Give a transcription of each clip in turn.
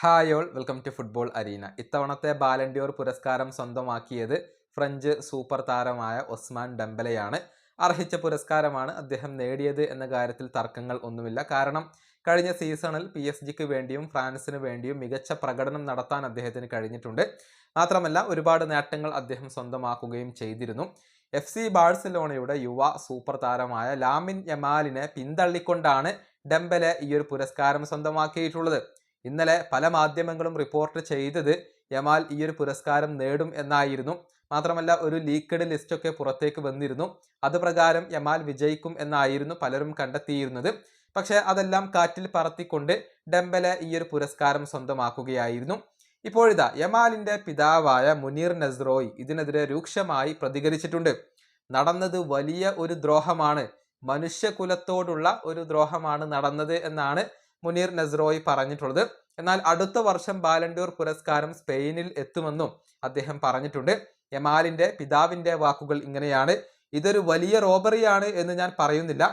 Hi all welcome to football arena. ഇത്തവണത്തെ Ballon d'Or പുരസ്കാരം സ്വന്തമാക്കിയത് ഫ്രഞ്ച് സൂപ്പർ താരമായ ഒസ്മാൻ ഡംബലയാണ് അർഹിച്ച പുരസ്കാരമാണ് അദ്ദേഹം നേടിയത് എന്ന കാര്യത്തിൽ തർക്കങ്ങൾ ഒന്നുമില്ല. കാരണം കഴിഞ്ഞ സീസണിൽ പി എസ് ജിക്ക് വേണ്ടിയും ഫ്രാൻസിന് വേണ്ടിയും മികച്ച പ്രകടനം നടത്താൻ അദ്ദേഹത്തിന് കഴിഞ്ഞിട്ടുണ്ട്. മാത്രമല്ല ഒരുപാട് നേട്ടങ്ങൾ അദ്ദേഹം സ്വന്തമാക്കുകയും ചെയ്തിരുന്നു. എഫ് സി ബാഴ്സലോണയുടെ യുവ സൂപ്പർ താരമായ ലാമിൻ യമാലിനെ പിന്തള്ളിക്കൊണ്ടാണ് ഡംബലെ ഈ ഒരു പുരസ്കാരം സ്വന്തമാക്കിയിട്ടുള്ളത്. ഇന്നലെ പല മാധ്യമങ്ങളും റിപ്പോർട്ട് ചെയ്തത് യമാൽ ഈ ഒരു പുരസ്കാരം നേടും എന്നായിരുന്നു. മാത്രമല്ല ഒരു ലീക്ക്ഡ് ലിസ്റ്റൊക്കെ പുറത്തേക്ക് വന്നിരുന്നു. അതുപ്രകാരം യമാൽ വിജയിക്കും എന്നായിരുന്നു പലരും കണ്ടെത്തിയിരുന്നത്. പക്ഷേ അതെല്ലാം കാറ്റിൽ പറത്തിക്കൊണ്ട് ഡെമ്പലെ ഈ ഒരു പുരസ്കാരം സ്വന്തമാക്കുകയായിരുന്നു. ഇപ്പോഴിതാ യമാലിന്റെ പിതാവായ മുനീർ നസ്രോയ് ഇതിനെതിരെ രൂക്ഷമായി പ്രതികരിച്ചിട്ടുണ്ട്. നടന്നത് വലിയ ഒരു ദ്രോഹമാണ്. മനുഷ്യകുലത്തോടുള്ള ഒരു ദ്രോഹമാണ് നടന്നത് എന്നാണ് മുനീർ നസ്രോയ് പറഞ്ഞിട്ടുള്ളത്. എന്നാൽ അടുത്ത വർഷം ബാലൻഡൂർ പുരസ്കാരം സ്പെയിനിൽ എത്തുമെന്നും അദ്ദേഹം പറഞ്ഞിട്ടുണ്ട്. യമാലിന്റെ പിതാവിന്റെ വാക്കുകൾ ഇങ്ങനെയാണ്. ഇതൊരു വലിയ റോബറിയാണ് എന്ന് ഞാൻ പറയുന്നില്ല.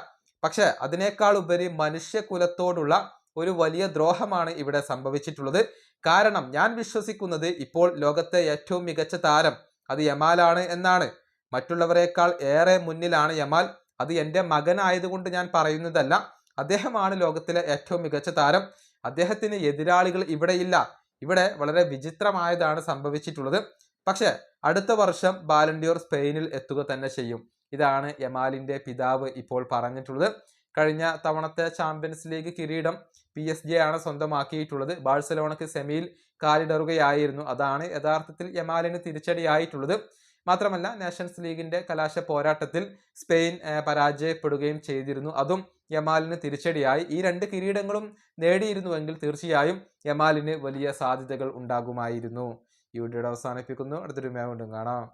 പക്ഷെ അതിനേക്കാൾ ഉപരി മനുഷ്യകുലത്തോടുള്ള ഒരു വലിയ ദ്രോഹമാണ് ഇവിടെ സംഭവിച്ചിട്ടുള്ളത്. കാരണം ഞാൻ വിശ്വസിക്കുന്നത് ഇപ്പോൾ ലോകത്തെ ഏറ്റവും മികച്ച താരം അത് യമാലാണ് എന്നാണ്. മറ്റുള്ളവരെക്കാൾ ഏറെ മുന്നിലാണ് യമാൽ. അത് എന്റെ മകനായതുകൊണ്ട് ഞാൻ പറയുന്നതല്ല. അദ്ദേഹമാണ് ലോകത്തിലെ ഏറ്റവും മികച്ച താരം. അദ്ദേഹത്തിന് എതിരാളികൾ ഇവിടെയില്ല. ഇവിടെ വളരെ വിചിത്രമായതാണ് സംഭവിച്ചിട്ടുള്ളത്. പക്ഷെ അടുത്ത വർഷം ബാലൻഡിയോർ സ്പെയിനിൽ എത്തുക തന്നെ ചെയ്യും. ഇതാണ് യമാലിന്റെ പിതാവ് ഇപ്പോൾ പറഞ്ഞിട്ടുള്ളത്. കഴിഞ്ഞ തവണത്തെ ചാമ്പ്യൻസ് ലീഗ് കിരീടം പി എസ് ജെ ആണ് സ്വന്തമാക്കിയിട്ടുള്ളത്. ബാഴ്സലോണക്ക് സെമിയിൽ കാലിടറുകയായിരുന്നു. അതാണ് യഥാർത്ഥത്തിൽ യമാലിന് തിരിച്ചടിയായിട്ടുള്ളത്. മാത്രമല്ല നാഷൻസ് ലീഗിന്റെ കലാശ പോരാട്ടത്തിൽ സ്പെയിൻ പരാജയപ്പെടുകയും ചെയ്തിരുന്നു. അതും യമാലിന് തിരിച്ചടിയായി. ഈ രണ്ട് കിരീടങ്ങളും നേടിയിരുന്നുവെങ്കിൽ തീർച്ചയായും യമാലിന് വലിയ സാധ്യതകൾ ഉണ്ടാകുമായിരുന്നു. ഈ വീഡിയോയുടെ അവസാനിപ്പിക്കുന്നു. അടുത്തൊരു മേമുണ്ടും കാണാം.